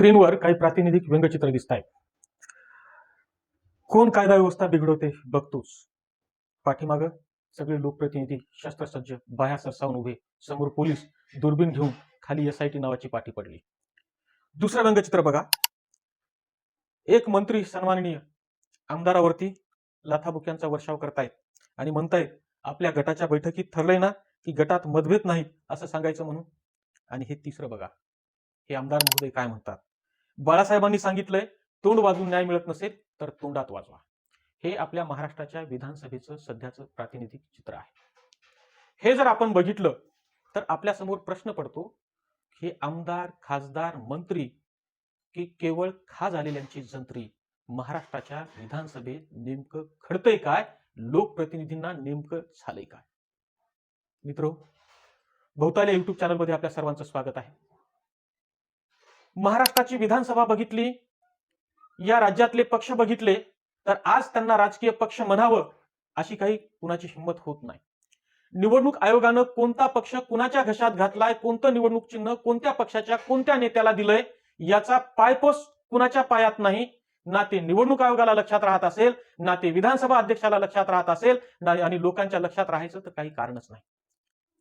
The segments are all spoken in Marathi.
स्क्रीनवर काही प्रातिनिधिक व्यंगचित्र दिसत आहे कोण कायदा व्यवस्था बिघडवते बघतोच. पाठीमाग सगळे लोकप्रतिनिधी शस्त्रसज्ज बाया सरसावून उभे समोर पोलीस दुर्बीण घेऊन खाली एसआयटी नावाची पाठी पडली. दुसरं व्यंगचित्र बघा. एक मंत्री सन्माननीय आमदारावरती लाथाबुक्यांचा वर्षाव करतायत आणि म्हणतायत आपल्या गटाच्या बैठकीत ठरलंय ना की गटात मतभेद नाहीत असं सांगायचं म्हणून? आणि हे तिसरं बघा. हे आमदार महोदय काय म्हणतात? बाळासाहेबांनी सांगितलंय तोंड वाजून न्याय मिळत नसेल तर तोंडात वाजवा. हे आपल्या महाराष्ट्राच्या विधानसभेचं सध्याचं प्रातिनिधिक चित्र आहे. हे जर आपण बघितलं तर आपल्यासमोर प्रश्न पडतो हे आमदार खासदार मंत्री की केवळ खा झालेल्यांची जंत्री महाराष्ट्राच्या विधानसभेत नेमकं घडतंय काय? लोकप्रतिनिधींना नेमकं झालंय काय? मित्रो बहुताल्या युट्यूब चॅनलमध्ये आपल्या सर्वांचं स्वागत आहे. महाराष्ट्राची विधानसभा बघितली या राज्यातले पक्ष बघितले तर आज त्यांना राजकीय पक्ष म्हणावं अशी काही कुणाची हिंमत होत नाही. निवडणूक आयोगानं कोणता पक्ष कुणाच्या घशात घातलाय कोणतं निवडणूक चिन्ह कोणत्या पक्षाच्या कोणत्या नेत्याला दिलंय याचा पायपोस कुणाच्या पायात नाही ना ते निवडणूक आयोगाला लक्षात राहत असेल ना ते विधानसभा अध्यक्षाला लक्षात राहत असेल ना आणि लोकांच्या लक्षात राहायचं तर काही कारणच नाही.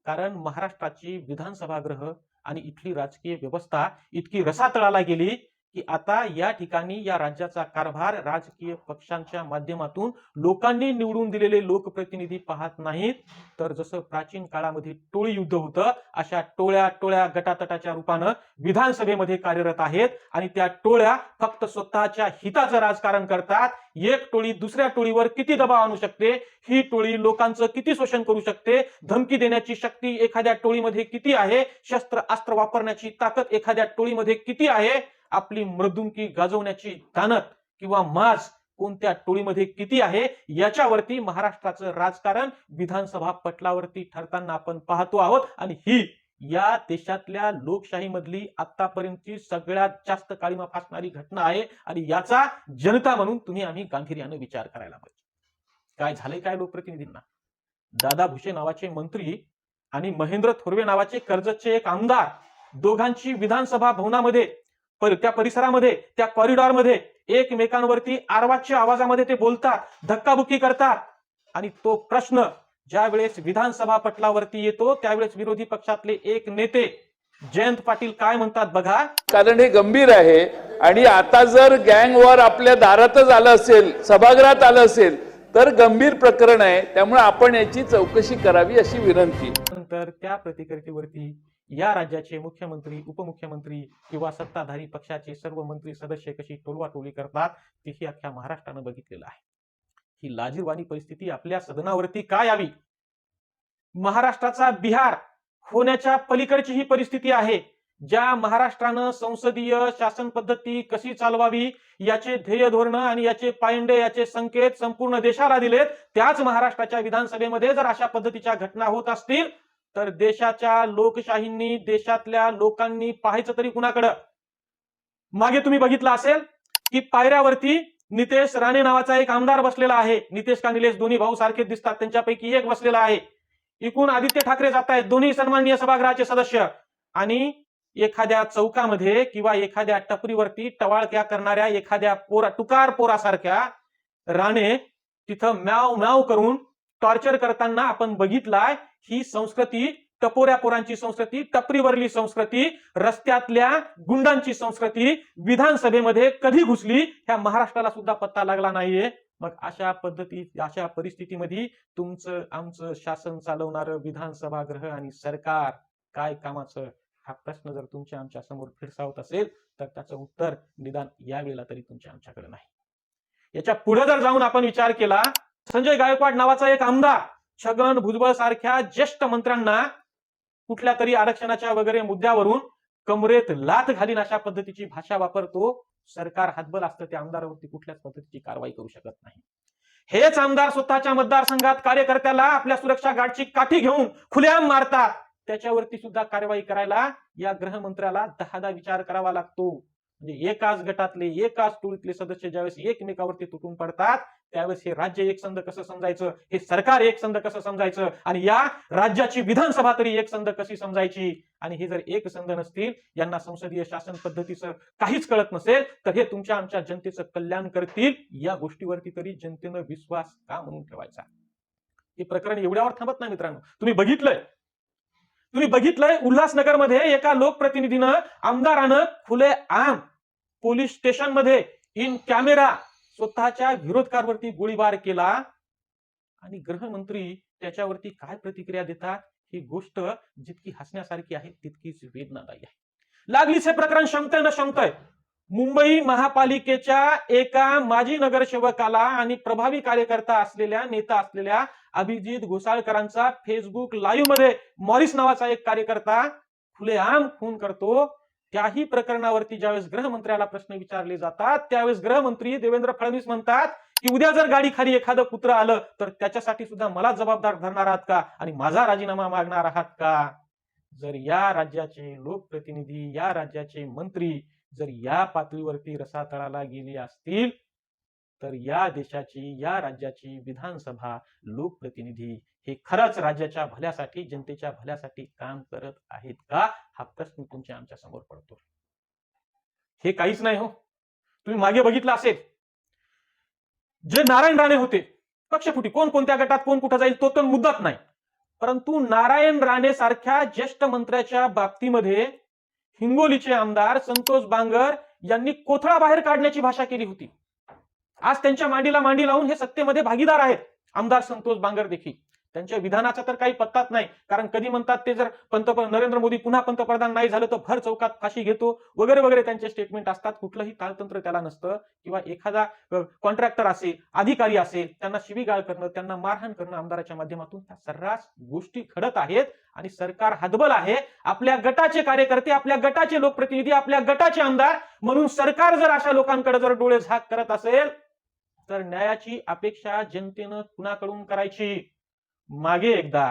कारण महाराष्ट्राची विधानसभागृह आणि इथली राजकीय व्यवस्था इतकी रसातळाला गेली की आता या ठिकाणी या राज्याचा कारभार राजकीय पक्षांच्या माध्यमातून लोकांनी निवडून दिलेले लोकप्रतिनिधी पाहत नाहीत. तर जसं प्राचीन काळामध्ये टोळी युद्ध होतं अशा टोळ्या टोळ्या गटातटाच्या रूपानं विधानसभेमध्ये कार्यरत आहेत आणि त्या टोळ्या फक्त स्वतःच्या हिताचं राजकारण करतात. एक टोळी दुसऱ्या टोळीवर किती दबाव आणू शकते? ही टोळी लोकांचं किती शोषण करू शकते? धमकी देण्याची शक्ती एखाद्या टोळीमध्ये किती आहे? शस्त्र अस्त्र वापरण्याची ताकद एखाद्या टोळीमध्ये किती आहे? आपली मृदुंकी गाजवण्याची ताणत किंवा माज कोणत्या टोळीमध्ये किती आहे याच्यावरती महाराष्ट्राचं राजकारण विधानसभा पटलावरती ठरताना आपण पाहतो आहोत. आणि ही या देशातल्या लोकशाहीमधली आतापर्यंतची सगळ्यात जास्त काळीमा फासणारी घटना आहे. आणि याचा जनता म्हणून तुम्ही आम्ही गांभीर्यानं विचार करायला पाहिजे. काय झालंय काय लोकप्रतिनिधींना? दादा भुसे नावाचे मंत्री आणि महेंद्र थोरवे नावाचे कर्जतचे एक आमदार दोघांची विधानसभा भवनामध्ये त्या परिसरामध्ये त्या कॉरिडॉरमध्ये एकमेकांवरती आरवाच्या आवाजामध्ये ते बोलतात धक्काबुक्की करतात. आणि तो प्रश्न ज्या वेळेस विधानसभा पटलावरती येतो त्यावेळेस विरोधी पक्षातले एक नेते जयंत पाटील काय म्हणतात बघा? कारण हे गंभीर आहे आणि आता जर गँग वॉर आपल्या दारातच आलं असेल सभागृहात आलं असेल तर गंभीर प्रकरण आहे. त्यामुळे आपण याची चौकशी करावी अशी विनंती. नंतर त्या प्रतिक्रियेवरती या राज्याचे मुख्यमंत्री उपमुख्यमंत्री किंवा सत्ताधारी पक्षाचे सर्व मंत्री सदस्य कशी टोलवाटोली करतात तेही अख्ख्या महाराष्ट्रानं बघितलेलं आहे. ही लाजीरवाणी परिस्थिती आपल्या सदनावरती काय यावी? महाराष्ट्राचा बिहार होण्याच्या पलीकडची ही परिस्थिती आहे. ज्या महाराष्ट्रानं संसदीय शासन पद्धती कशी चालवावी याचे ध्येय धोरण आणि याचे पायंडे याचे संकेत संपूर्ण देशाला दिलेत त्याच महाराष्ट्राच्या विधानसभेमध्ये जर अशा पद्धतीच्या घटना होत असतील तर देशाच्या लोकशाहींनी देशातल्या लोकांनी पाहायचं तरी कुणाकडं? मागे तुम्ही बघितलं असेल की पायऱ्यावरती नितेश राणे नावाचा एक आमदार बसलेला आहे. नितेश का निलेश दोन्ही भाऊ सारखे दिसतात. त्यांच्यापैकी एक बसलेला आहे. एकूण आदित्य ठाकरे जात आहेत. दोन्ही सन्माननीय सभागृहाचे सदस्य. आणि एखाद्या चौकामध्ये किंवा एखाद्या टपरीवरती टवाळक्या करणाऱ्या एखाद्या पोरा टुकार पोरासारख्या राणे तिथं म्याव म्याव करून टॉर्चर करताना आपण बघितलाय ही संस्कृती टपोऱ्या पोरांची संस्कृती टपरीवरली संस्कृती रस्त्यातल्या गुंडांची संस्कृती विधानसभेमध्ये कधी घुसली ह्या महाराष्ट्राला सुद्धा पत्ता लागला नाहीये. मग अशा पद्धती अशा परिस्थितीमध्ये तुमचं आमचं शासन चालवणारं विधानसभागृह आणि सरकार काय कामाचं हा प्रश्न जर तुमच्या आमच्यासमोर फिरसावत असेल तर त्याचं उत्तर निदान यावेळेला तरी तुमच्या आमच्याकडे नाही. याच्यापुढे जर जाऊन आपण विचार केला संजय गायकवाड नावाचा एक आमदार छगन भुजबळ सारख्या ज्येष्ठ मंत्र्यांना कुठल्या तरी आरक्षणाच्या वगैरे मुद्द्यावरून कमरेत लात घालीन अशा पद्धतीची भाषा वापरतो सरकार हातबल असतं त्या आमदारावरती कुठल्याच पद्धतीची कारवाई करू शकत नाही. हेच आमदार स्वतःच्या मतदारसंघात कार्यकर्त्याला आपल्या सुरक्षा गार्डची काठी घेऊन खुलेआम मारतात. त्याच्यावरती सुद्धा कारवाई करायला या गृहमंत्र्याला दहादा विचार करावा लागतो. म्हणजे एकाच गटातले एकाच टोळीतले सदस्य ज्यावेळेस एकमेकावरती तुटून पडतात त्यावेळेस हे राज्य एकसंध कसं समजायचं? हे सरकार एकसंध कसं समजायचं? आणि या राज्याची विधानसभा तरी एकसंध कशी समजायची? आणि हे जर एकसंध नसतील यांना संसदीय शासन पद्धतीचं काहीच कळत नसेल तर हे तुमच्या आमच्या जनतेचं कल्याण करतील या गोष्टीवरती तरी जनतेनं विश्वास का म्हणून ठेवायचा? हे प्रकरण एवढ्यावर थांबत नाही मित्रांनो. तुम्ही बघितलंय. तुम्ही बघितलंय उल्हासनगरमध्ये एका लोकप्रतिनिधीनं आमदारानं खुले आम पोलीस स्टेशनमध्ये इन कॅमेरा स्वतःच्या विरोधकांवरती गोळीबार केला. आणि गृहमंत्री त्याच्यावरती काय प्रतिक्रिया देतात ही गोष्ट जितकी हसण्यासारखी आहे तितकीच वेदनादायी आहे. लागलीच हे प्रकरण शंकय न शंकय. मुंबई महापालिकेच्या एका माजी नगरसेवकाला आणि प्रभावी कार्यकर्ता असलेल्या नेता असलेल्या अभिजित घोसाळकरांचा फेसबुक लाईव्हमध्ये मॉरिस नावाचा एक कार्यकर्ता खुलेआम खून करतो. त्याही प्रकरणावरती ज्यावेळेस गृहमंत्र्याला प्रश्न विचारले जातात त्यावेळेस गृहमंत्री देवेंद्र फडणवीस म्हणतात की उद्या जर गाडी खाली एखादं कुत्र आलं तर त्याच्यासाठी सुद्धा मला जबाबदार धरणार आहात का? आणि माझा राजीनामा मागणार आहात का? जर या राज्याचे लोकप्रतिनिधी या राज्याचे मंत्री जर या पातळीवरती रसातळाला गेले असतील तर या देशाची या राज्याची विधानसभा लोकप्रतिनिधी हे खरंच राज्याच्या भल्यासाठी जनतेच्या भल्यासाठी काम करत आहेत का? हा प्रश्न तुमच्या आमच्यासमोर पडतो. हे काहीच नाही हो. तुम्ही मागे बघितलं असेल. जे नारायण राणे होते पक्षफुटी कोण कोणत्या गटात कोण कुठं जाईल तो तर मुद्दाच नाही. परंतु नारायण राणे सारख्या ज्येष्ठ मंत्र्याच्या बाबतीमध्ये हिंगोलीचे आमदार संतोष बांगर यांनी कोथळा बाहेर काढण्याची भाषा केली होती. आज त्यांच्या मांडीला मांडी लावून हे सत्तेमध्ये भागीदार आहेत आमदार संतोष बांगर देखील. त्यांच्या विधानाचा तर काही पत्ताच नाही. कारण कधी म्हणतात ते जर पंतप्रधान नरेंद्र मोदी पुन्हा पंतप्रधान नाही झालं तर भर चौकात फाशी घेतो वगैरे वगैरे त्यांचे स्टेटमेंट असतात. कुठलंही ताळतंत्र त्याला नसतं. किंवा एखादा कॉन्ट्रॅक्टर असेल अधिकारी असेल त्यांना शिवीगाळ करणं त्यांना मारहाण करणं आमदाराच्या माध्यमातून ह्या सर्रास गोष्टी घडत आहेत. आणि सरकार हदबल आहे. आपल्या गटाचे कार्यकर्ते आपल्या गटाचे लोकप्रतिनिधी आपल्या गटाचे आमदार म्हणून सरकार जर अशा लोकांकडे जर डोळे झाक करत असेल तर न्यायाची अपेक्षा जनतेनं कुणाकडून करायची? मागे एकदा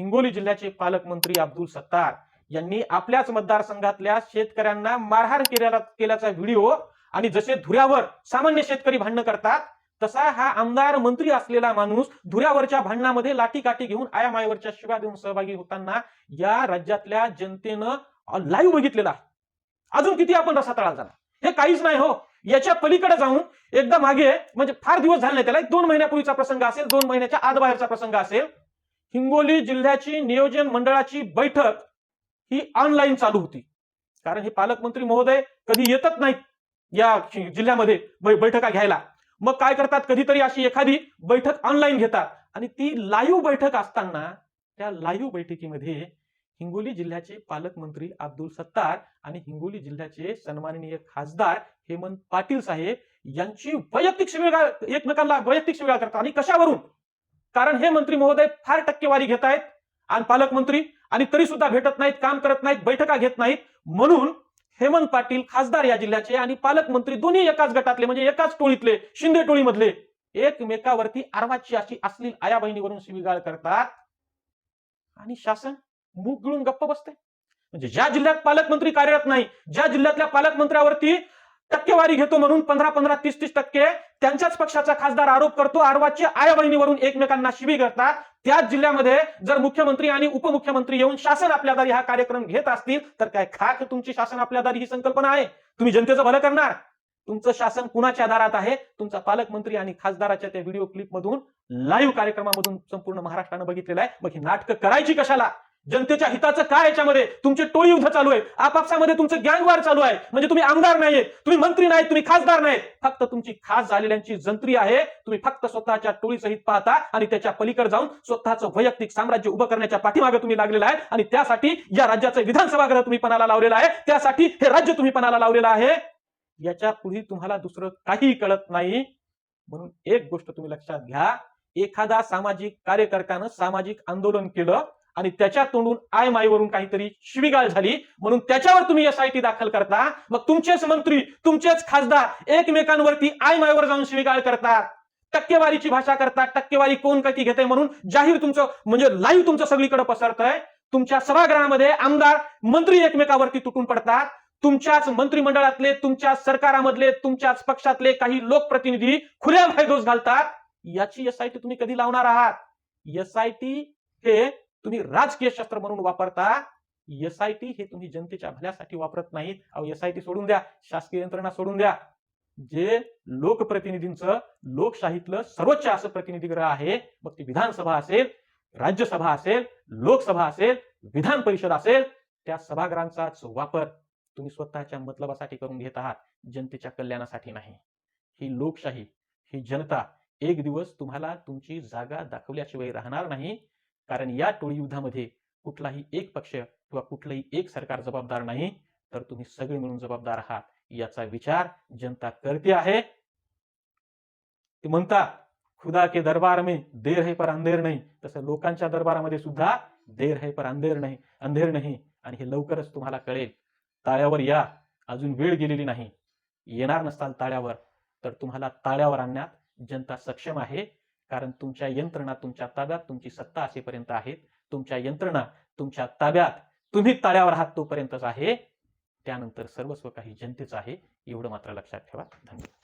हिंगोली जिल्ह्याचे पालकमंत्री अब्दुल सत्तार यांनी आपल्याच मतदारसंघातल्या शेतकऱ्यांना मारहाण केल्याचा व्हिडिओ आणि जसे धुऱ्यावर सामान्य शेतकरी भांडणं करतात तसा हा आमदार मंत्री असलेला माणूस धुऱ्यावरच्या भांडणामध्ये लाठीकाठी घेऊन आयामायावरच्या शिव्या देऊन सहभागी होताना या राज्यातल्या जनतेनं लाईव्ह बघितलेला आहे. अजून किती आपण रसातळाला जाणार हे काहीच नाही हो याच्या पलीकडे जाऊन एकदा मागे म्हणजे फार दिवस झाले नाही त्याला एक दोन महिन्यापूर्वीचा प्रसंग असेल दोन महिन्याच्या आत बाहेरचा प्रसंग असेल. हिंगोली जिल्ह्याची नियोजन मंडळाची बैठक ही ऑनलाईन चालू होती. कारण हे पालकमंत्री महोदय कधी येतच नाहीत या जिल्ह्यामध्ये बैठका घ्यायला. मग काय करतात? कधीतरी अशी एखादी बैठक ऑनलाईन घेतात. आणि ती लाईव्ह बैठक असताना त्या लाईव्ह बैठकीमध्ये हिंगोली जिल्ह्याचे पालकमंत्री अब्दुल सत्तार आणि हिंगोली जिल्ह्याचे सन्माननीय खासदार हेमंत पाटील साहेब यांची वैयक्तिक शिवीगाळ एकमेकांना वैयक्तिक शिवीगाळ करतात. आणि कशावरून? कारण हे मंत्री महोदय फार टक्केवारी घेत आहेत आणि पालकमंत्री आणि तरी सुद्धा भेटत नाहीत काम करत नाहीत बैठका घेत नाहीत. म्हणून हेमंत पाटील खासदार या जिल्ह्याचे आणि पालकमंत्री दोन्ही एकाच गटातले म्हणजे एकाच टोळीतले शिंदे टोळीमधले एकमेकावरती आरवाची अशी असली आया बहिणीवरून शिवीगाळ करतात. आणि शासन? मूग गिळून गप्प बसते. म्हणजे ज्या जिल्ह्यात पालकमंत्री कार्यरत नाही ज्या जिल्ह्यातल्या पालकमंत्र्यावरती टक्केवारी घेतो म्हणून पंधरा पंधरा तीस तीस टक्के त्यांच्याच पक्षाचा खासदार आरोप करतो आरवाची आया बहिणीवरून एकमेकांना शिबी करतात. त्याच जिल्ह्यामध्ये जर मुख्यमंत्री आणि उपमुख्यमंत्री येऊन शासन आपल्या दारी हा कार्यक्रम घेत असतील तर काय खाक तुमची शासन आपल्या दारी ही संकल्पना आहे? तुम्ही जनतेचं भलं करणार. तुमचं शासन कुणाच्या आधारात आहे? तुमचा पालकमंत्री आणि खासदाराच्या त्या व्हिडिओ क्लिप मधून लाईव्ह कार्यक्रमामधून संपूर्ण महाराष्ट्रानं बघितलेलं आहे. मग ही नाटकं करायची कशाला? जनतेच्या हिताचं काय याच्यामध्ये? तुमचे टोळी युद्ध चालू आहे. आपापसामध्ये तुमचं गँगवार चालू आहे. म्हणजे तुम्ही आमदार नाहीये. तुम्ही मंत्री नाहीत. तुम्ही खासदार नाहीत. फक्त तुमची खास झालेल्यांची जंत्री आहे. तुम्ही फक्त स्वतःच्या टोळीसहित पाहता आणि त्याच्या पलीकडे जाऊन स्वतःचं वैयक्तिक साम्राज्य उभं करण्याच्या पाठीमागे तुम्ही लागलेला आहे. आणि त्यासाठी या राज्याचं विधानसभागृह तुम्ही पणाला लावलेलं आहे. त्यासाठी हे राज्य तुम्ही पणाला लावलेलं आहे. याच्यापुढे तुम्हाला दुसरं काहीही कळत नाही. म्हणून एक गोष्ट तुम्ही लक्षात घ्या. एखादा सामाजिक कार्यकर्त्यानं सामाजिक आंदोलन केलं आणि त्याच्या तोंडून आय माईवरून काहीतरी शिवीगाळ झाली. म्हणून त्याच्यावर तुम्ही एसआयटी दाखल करता. मग तुमचेच मंत्री तुमचेच खासदार एकमेकांवरती आय माईवर जाऊन शिवीगाळ करतात. टक्केवारीची भाषा करतात. टक्केवारी कोण कधी घेते म्हणून जाहीर तुमचं म्हणजे लाईव्ह तुमचं सगळीकडे पसरतंय. तुमच्या सभागृहामध्ये आमदार मंत्री एकमेकावरती तुटून पडतात. तुमच्याच मंत्रिमंडळातले तुमच्याच सरकारामधले तुमच्याच पक्षातले काही लोकप्रतिनिधी खुल्या फायदोस घालतात. याची एसआयटी तुम्ही कधी लावणार आहात? एसआयटी हे तुम्ही राजकीय शस्त्र म्हणून वापरता एसआयटी हे तुम्ही जनतेच्या भल्यासाठी वापरत नाहीत. अहो एसआयटी सोडून द्या शासकीय यंत्रणा सोडून द्या. जे लोकप्रतिनिधींचं लोकशाहीतलं सर्वोच्च असं प्रतिनिधीग्रह आहे मग ती विधानसभा असेल राज्यसभा असेल लोकसभा असेल विधान परिषद असेल त्या सभागृहांचाच वापर तुम्ही स्वतःच्या मतलबासाठी करून घेत आहात जनतेच्या कल्याणासाठी नाही. ही लोकशाही ही जनता एक दिवस तुम्हाला तुमची जागा दाखवल्याशिवाय राहणार नाही. कारण या टोळी युद्धामध्ये कुठलाही एक पक्ष किंवा कुठलंही एक सरकार जबाबदार नाही तर तुम्ही सगळे मिळून जबाबदार आहात. याचा विचार जनता करते आहे. ते म्हणतात खुदा के दरबार में देर है पर अंधेर नाही. तसं लोकांच्या दरबारामध्ये सुद्धा देर है पर अंधेर नाही अंधेर नाही. आणि हे लवकरच तुम्हाला कळेल. ताळ्यावर या. अजून वेळ गेलेली नाही. येणार नसताल ताळ्यावर तर तुम्हाला ताळ्यावर आणण्यात जनता सक्षम आहे. कारण तुमच्या यंत्रणा तुमच्या ताब्यात तुमची सत्ता असेपर्यंत आहेत. तुमच्या यंत्रणा तुमच्या ताब्यात. तुम्ही ताळ्यावर आहात तोपर्यंतच आहे. त्यानंतर सर्वस्व काही जनतेचं आहे. एवढं मात्र लक्षात ठेवा. धन्यवाद.